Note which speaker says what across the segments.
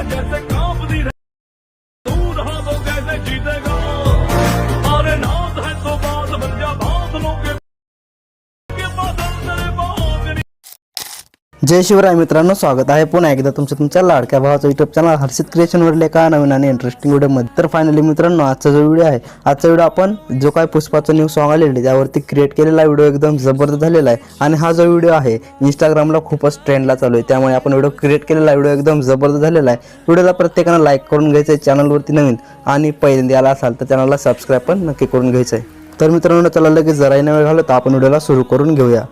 Speaker 1: है जैसे
Speaker 2: जय शिवराय मित्रांनो स्वागत आहे पुन्हा एकदा तुमचं तुमच्या लाडक्या भावाचं युट्यूब चॅनल हर्षित क्रिएशनवरले का नवीन आणि इंटरेस्टिंग व्हिडिओमध्ये तर फायनली मित्रांनो आजचा जो व्हिडिओ आहे आजचा व्हिडिओ आपण जो काय पुष्पाचं न्यू सॉंग आलेली त्यावरती क्रिएट केलेला व्हिडिओ एकदम जबरदस्त झालेला आहे. आणि हा जो व्हिडिओ आहे इंस्टाग्रामला खूपच ट्रेंडला चालू आहे. त्यामुळे आपण व्हिडिओ क्रिएट केलेला व्हिडिओ एकदम जबरदस्त झालेला आहे. व्हिडिओला प्रत्येकानं लाईक करून घ्यायचं आहे चॅनलवरती नवीन आणि पहिल्यांदा आला असाल तर चॅनलला सबस्क्राईब पण नक्की करून घ्यायचं आहे तर मित्रांनो चला लगेच जराही वेळ घालत तर आपण व्हिडिओला सुरू करून घेऊया.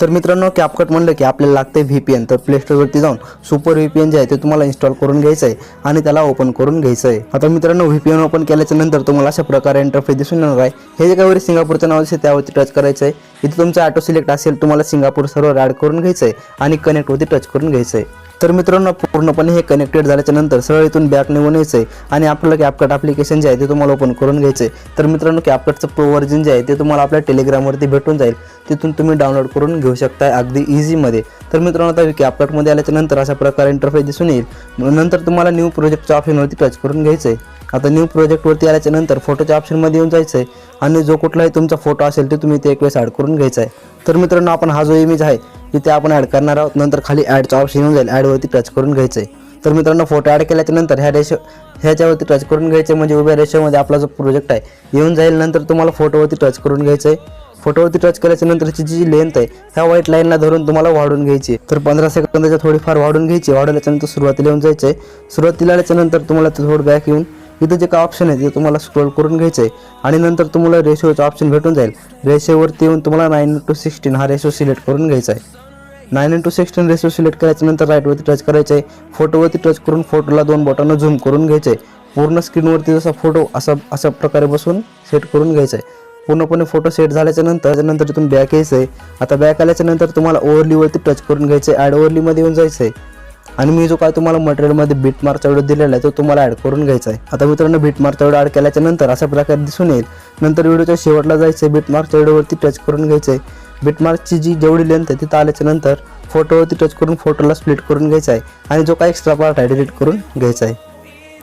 Speaker 2: तर मित्रांनो कॅपकट म्हणलं की आपल्याला लागते व्ही पी एन तर प्ले स्टोरवरती जाऊन सुपर व्ही पी एन जे आहे ते तुम्हाला इन्स्टॉल करून घ्यायचं आहे आणि त्याला ओपन करून घ्यायचं आहे आता मित्रांनो व्ही पी एन ओपन केल्याच्यानंतर तुम्हाला अशा प्रकारे इंटरफेस दिसून येणार आहे. हे जे काही वरी सिंगापूरचं नाव असेल त्यावरती टच करायचं आहे इथे तुमचं ऑटो सिलेक्ट असेल तुम्हाला सिंगापूर सर्वर ॲड करून घ्यायचं आहे आणि कनेक्टवरती टच करून घ्यायचं आहे तर मित्रांनो पूर्णपणे हे कनेक्टेड झाल्याच्यानंतर सरळ इथून बॅक निघून यायचं आहे आणि आपलं कॅपकट ॲप्लिकेशन जे आहे ते तुम्हाला ओपन करून घ्यायचं आहे तर मित्रांनो कॅपकटचं प्रो व्हर्जन जे आहे ते तुम्हाला आपल्या टेलिग्रामवरती भेटून जाईल. तिथून तुम्ही डाउनलोड करून घेऊ शकताय अगदी इझीमध्ये तर मित्रांनो आता कॅपकटमध्ये आल्याच्यानंतर अशा प्रकारे इंटरफेस दिसून येईल. मग नंतर तुम्हाला न्यू प्रोजेक्टच्या ऑप्शनवरती टच करून घ्यायचं आहे आता न्यू प्रोजेक्टवरती आल्याच्यानंतर फोटोच्या ऑप्शनमध्ये येऊन जायचं आहे आणि जो कुठलाही तुमचा फोटो असेल ते तुम्ही ते एक वेळेस ॲड करून घ्यायचा आहे तर मित्रांनो आपण हा जो इमेज आहे तिथे आपण ॲड करणार आहोत. नंतर खाली ॲडचा ऑप्शन येऊन जाईल. ॲडवरती टच करून घ्यायचं आहे तर मित्रांनो फोटो ॲड केल्याच्यानंतर ह्या रेशो ह्याच्यावरती टच करून घ्यायचं म्हणजे उभ्या रेशोमध्ये आपला जो प्रोजेक्ट आहे येऊन जाईल. नंतर तुम्हाला फोटोवरती टच करून घ्यायचं आहे फोटोवरती टच केल्याच्यानंतरची जी लेंथ आहे ह्या व्हाईट लाईनला धरून तुम्हाला वाढून घ्यायची आहे. तर पंधरा सेकंदाच्या थोडीफार वाढून घ्यायची वाढवल्याच्यानंतर सुरुवातीला येऊन जायचं आहे सुरुवातीला आल्याच्यानंतर तुम्हाला ते थोडं बॅक येऊन इथं जे काय ऑप्शन आहे ते तुम्हाला स्क्रोल करून घ्यायचं आहे आणि नंतर तुम्हाला रेशोचं ऑप्शन भेटून जाईल. रेशोवरती येऊन तुम्हाला नाईन टू सिक्स्टीन हा रेशो सिलेक्ट करून घ्यायचा आहे. Nine into sixteen ratio select करायच्यानंतर राईटवरती टच करायचं आहे फोटोवरती टच करून फोटोला दोन बोटांना झूम करून घ्यायचं आहे पूर्ण स्क्रीनवरती जसा फोटो असा अशा प्रकारे बसून सेट करून घ्यायचा आहे पूर्णपणे फोटो सेट झाल्याच्यानंतर त्याच्यानंतर तिथून बॅक यायचं आहे आता बॅक आल्याच्यानंतर तुम्हाला ओव्हरलीवरती टच करून घ्यायचं आहे ॲड ओव्हरलीमध्ये येऊन जायचं आहे आणि मी जो काय तुम्हाला मटेरियलमध्ये बीट मार्कचा व्हिडिओ दिलेला आहे तो तुम्हाला ॲड करून घ्यायचा आहे आता मित्रांनो बीट मार्कचा व्हिडिओ ॲड केल्याच्यानंतर अशा प्रकारे दिसून येईल. नंतर व्हिडिओच्या शेवटला जायचं आहे बीट मार्कच्या व्हिडिओवरती टच करून घ्यायचं आहे बिटमार्कची जी जेवढी लेंथ आहे तिथं आल्याच्यानंतर फोटोवरती टच करून फोटोला स्प्लिट करून घ्यायचा आहे आणि जो काय एक्स्ट्रा पार्ट आहे डिलीट करून घ्यायचा आहे.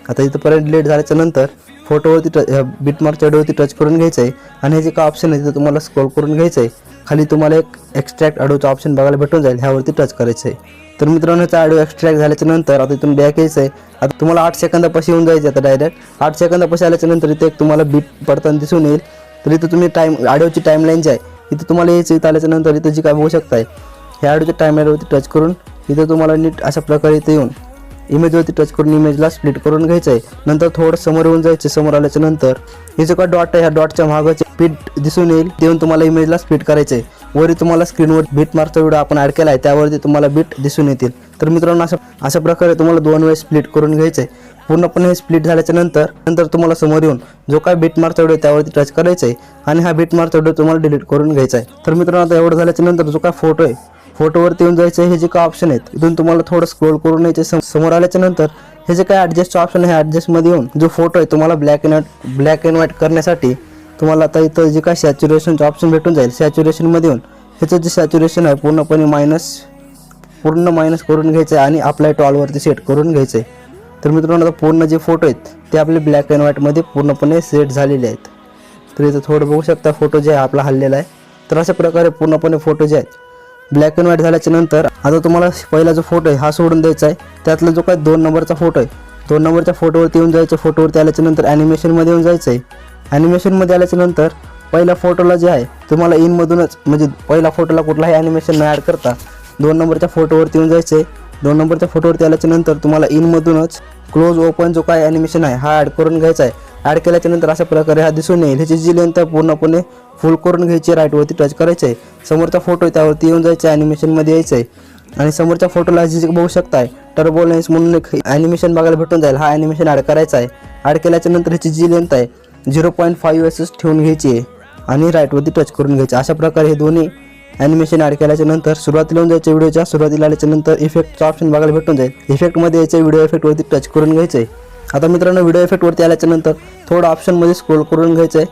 Speaker 2: आता इथंपर्यंत डिलीट झाल्याच्यानंतर फोटोवरती टच बिटमार्कच्या मार्कच्या टच करून घ्यायचं आहे आणि हे जे काय ऑप्शन आहे तिथं तुम्हाला स्क्रोल करून घ्यायचं आहे. खाली तुम्हाला एक एक्स्ट्रॅक्ट ऑडिओचा ऑप्शन बघायला भेटून जाईल ह्यावरती टच करायचं आहे. तर मित्रांनो याचा ऑडिओ एक्स्ट्रॅक्ट झाल्याच्यानंतर आता इथून बॅक यायचं आहे. आता तुम्हाला आठ सेकंदापाशी येऊन जायचं आता डायरेक्ट आठ सेकंदापाशी आल्याच्यानंतर इथे एक तुम्हाला बीट पडताना दिसून येईल. तर इथं तुम्ही टाईम ऑडिओची टाईमलाईन जी आहे इथं तुम्हाला यायचं इथं आल्याच्यानंतर इथं जी काय बघू शकताय ह्या ऑडिओच्या टाईमलाईनवरती टच करून इथं तुम्हाला नीट अशा प्रकारे इथे येऊन इमेजवरती टच करून इमेजला स्प्लिट करून घ्यायचं आहे नंतर थोडं समोर येऊन जायचं समोर आल्याच्यानंतर. हे जो काय डॉट आहे ह्या डॉटच्या मागाचे पीठ दिसून येईल ते येऊन तुम्हाला इमेजला स्प्लिट करायचं आहे वरी तुम्हाला स्क्रीनवर बीट मार्कचा व्हिडिओ आपण ॲड केला आहे त्यावरती तुम्हाला बीट दिसून येतील. तर मित्रांनो अशा अशा प्रकारे तुम्हाला दोन वेळेस स्प्लिट करून घ्यायचं आहे पूर्णपणे हे स्प्लिट झाल्याच्यानंतर नंतर तुम्हाला समोर येऊन जो काय बीट मार्कचा व्हिडिओ त्यावरती टच करायचा आहे आणि हा बीट मार्कचा व्हिडिओ तुम्हाला डिलीट करून घ्यायचा आहे तर मित्रांनो आता एवढं झाल्याच्यानंतर जो काय फोटो आहे फोटोवरती येऊन जायचं हे जे काय ऑप्शन आहेत इथून तुम्हाला थोडं स्क्रोल करून यायचे सम- समोर आल्याच्यानंतर हे जे काय ॲडजस्टचं ऑप्शन आहे ॲडजस्टमध्ये येऊन जो फोटो आहे तुम्हाला black and white black and white करण्यासाठी तुम्हाला आता इथं जे काय सॅच्युरेशनचं ऑप्शन भेटून जाईल सॅच्युरेशनमध्ये येऊन ह्याचं जे सॅच्युरेशन आहे पूर्णपणे मायनस पूर्ण मायनस करून घ्यायचं आहे आणि अप्लाय टॉलवरती सेट करून घ्यायचं आहे तर मित्रांनो आता पूर्ण जे फोटो आहेत ते आपले ब्लॅक अँड व्हाईटमध्ये पूर्णपणे सेट झालेले आहेत. तर इथं थोडं बघू शकता फोटो जे आहे आपला हल्लेला आहे. तर अशा प्रकारे पूर्णपणे फोटो जे आहेत ब्लॅक अँड व्हाईट झाल्याच्यानंतर आता तुम्हाला पहिला जो फोटो आहे हा सोडून द्यायचा आहे. त्यातला जो काय दोन नंबरचा फोटो आहे दोन नंबरच्या फोटोवरती येऊन जायचं फोटोवरती आल्याच्यानंतर ॲनिमेशनमध्ये येऊन जायचं आहे ॲनिमेशनमध्ये आल्याच्यानंतर पहिल्या फोटोला जे आहे तुम्हाला इनमधूनच म्हणजे पहिला फोटोला कुठलाही ॲनिमेशन न ॲड करता दोन नंबरच्या फोटोवरती येऊन जायचं. आहे दोन नंबरच्या फोटोवरती आल्याच्यानंतर तुम्हाला इनमधूनच क्लोज ओपन जो काय ॲनिमेशन आहे हा ॲड करून घ्यायचा आहे. ॲड केल्याच्यानंतर अशा प्रकारे हा दिसून येईल. ह्याची जी लेंथ आहे पूर्णपणे फुल करून घ्यायची राईटवरती टच करायचं आहे. समोरचा फोटो आहे त्यावरती येऊन जायचं आहे ॲनिमेशनमध्ये यायचं आहे. आणि समोरच्या फोटोला जे बघू शकताय टर्बो लेन्स म्हणून एक ॲनिमेशन बघायला भेटून जाईल. हा ॲनिमेशन ॲड करायचा आहे. ॲड केल्याच्यानंतर ह्याची जी लेंथ आहे zero point five S S ठेवून घ्यायची आहे आणि राईटवरती टच करून घ्यायचे. अशा प्रकारे हे दोन्ही ॲनिमेशन ॲड केल्याच्यानंतर सुरुवातीला येऊन जायचं व्हिडिओच्या सुरुवातीला आल्याच्यानंतर इफेक्टचा ऑप्शन बघायला भेटून जाईल. इफेक्टमध्ये यायचे व्हिडिओ इफेक्टवरती टच करून घ्यायचं. आहे आता मित्रांनो व्हिडिओ इफेक्टवरती आल्याच्यानंतर थोडं ऑप्शनमध्ये स्क्रोल करून घ्यायचं. आहे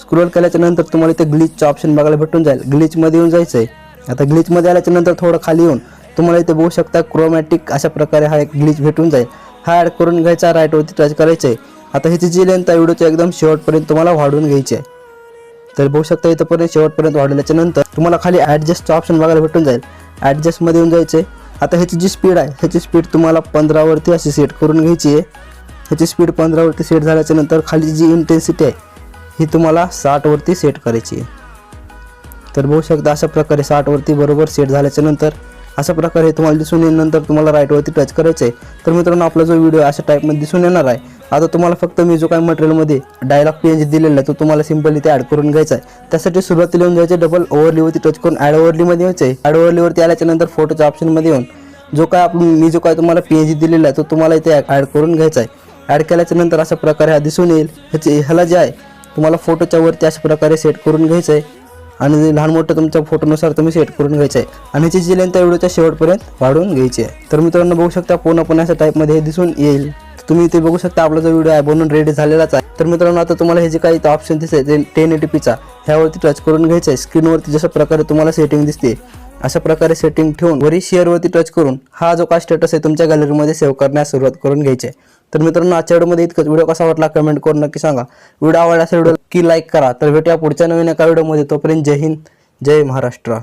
Speaker 2: स्क्रोल केल्याच्यानंतर तुम्हाला इथे ग्लिचचं ऑप्शन बघायला भेटून जाईल. ग्लिचमध्ये येऊन जायचं. आहे आता ग्लिचमध्ये आल्याच्यानंतर थोडं खाली येऊन तुम्हाला इथे बघू शकता क्रोमॅटिक अशा प्रकारे हा एक ग्लिच भेटून जाईल. हा ॲड करून घ्यायचा राईटवरती टच करायचं. आहे आता ह्याची जी लेंथ आहे व्हिडिओच्या एकदम शेवटपर्यंत तुम्हाला वाढवून घ्यायची आहे. तर बघू शकता इथंपर्यंत शेवटपर्यंत वाढवल्याच्या नंतर तुम्हाला खाली ॲडजस्टचं ऑप्शन बघायला भेटून जाईल. ॲडजस्टमध्ये येऊन जायचं आहे आता ह्याची जी स्पीड आहे ह्याची स्पीड तुम्हाला पंधरावरती अशी सेट करून घ्यायची आहे. ह्याची स्पीड पंधरावरती सेट झाल्याच्यानंतर खाली जी इंटेन्सिटी आहे ही तुम्हाला साठवरती सेट करायची आहे. तर बघू शकता अशा प्रकारे साठवरती बरोबर सेट झाल्याच्यानंतर अशा प्रकारे तुम्हाला दिसून येईल. नंतर तुम्हाला राईटवरती टच करायचं आहे तर मित्रांनो आपला जो व्हिडिओ अशा टाईपमध्ये दिसून येणार आहे. आता तुम्हाला फक्त मी जो काय मटेरियलमध्ये डायलॉग पी एन जी दिलेला आहे तो तुम्हाला सिम्पली ते ॲड करून घ्यायचा आहे. त्यासाठी सुरुवातीला येऊन जायचे डबल ओव्हरलीवरती टच करून ॲड ओव्हरलीमध्ये यायचं आहे. ॲड ओव्हरलीवरती आल्याच्यानंतर फोटोच्या ऑप्शनमध्ये येऊन जो काय आपण मी जो काय तुम्हाला पी एन जी दिलेला आहे तो तुम्हाला इथे ॲड करून घ्यायचा आहे. ॲड केल्याच्यानंतर अशा प्रकारे हा दिसून येईल. ह्याचे ह्याला जे आहे तुम्हाला फोटोच्या वरती अशा प्रकारे सेट करून घ्यायचं आहे. आणि लहान मोठं तुमच्या फोटोनुसार तुम्ही सेट करून घ्यायचं आहे. आणि ह्याची जी लेंथ आहे व्हिडिओच्या शेवटपर्यंत वाढवून घ्यायची आहे. तर मित्रांनो बघू शकता पूर्णपणे अशा टाईपमध्ये हे दिसून येईल. तुम्ही इथे बघू शकता आपला जो व्हिडिओ आहे बनवून रेडी झालेलाच आहे. तर मित्रांनो आता तुम्हाला हे जे काही ऑप्शन दिसते ते टेन एटी पीचा ह्यावरती टच करून घ्यायचं आहे स्क्रीनवरती जशा प्रकारे तुम्हाला सेटिंग दिसते अशा प्रकारे सेटिंग ठेवून वरी शेअरवरती टच करून हा जो काय स्टेटस आहे तुमच्या गॅलरीमध्ये सेव्ह करण्यास सुरुवात करून घ्यायची आहे तर मित्रांनो आजच्या व्हिडिओमध्ये इतकंच. व्हिडिओ कसा वाटला कमेंट करून नक्की सांगा. व्हिडिओ आवडला असेल व्हिडिओ की लाईक करा. तर भेटूया पुढच्या नवीन एका व्हिडिओमध्ये तोपर्यंत जय हिंद जय महाराष्ट्र.